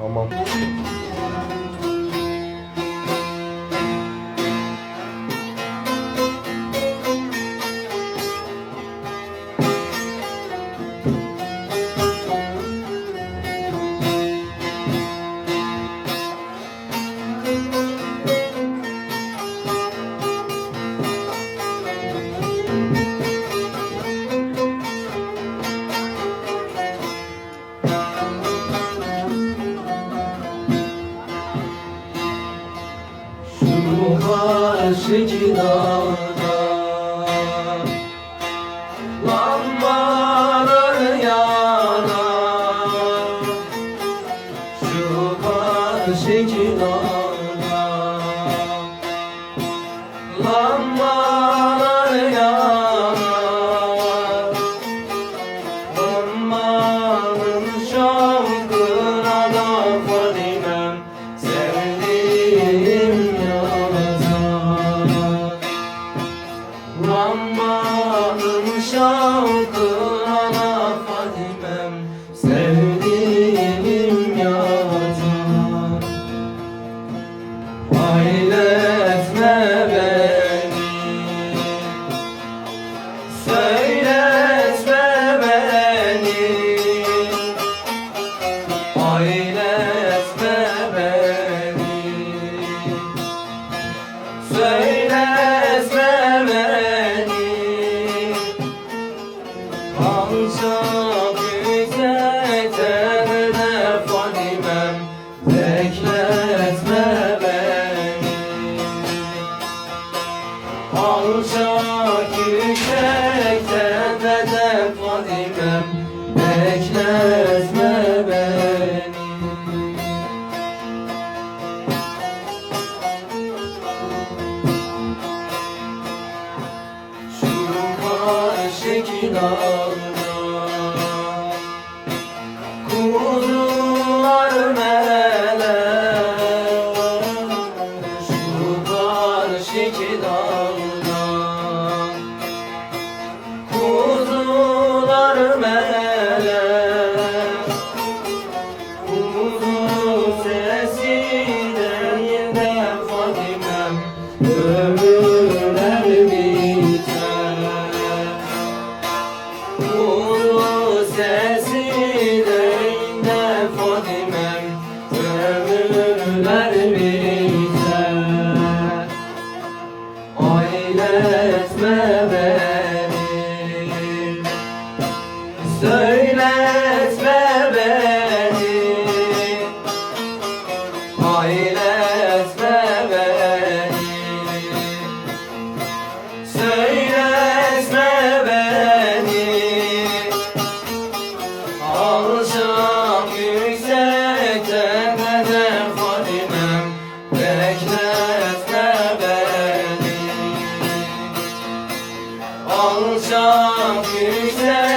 Tamam. Şu karşıki dağda Lambalar yanar Şu karşıki Lambanın şavkına Sevdiğim yazar. Ailetme beni Söyletme beni. Ailetme beni Alçak yüksekten Fadimem Bekletme beni. Alçak yüksekten de Fadimem Bekletme beni. Şu karşıki dağda ömürler biter Ulu sesi değne Fadimem ömürler biter Ailetme beni Söyletme beni. Ailetme alacak kimse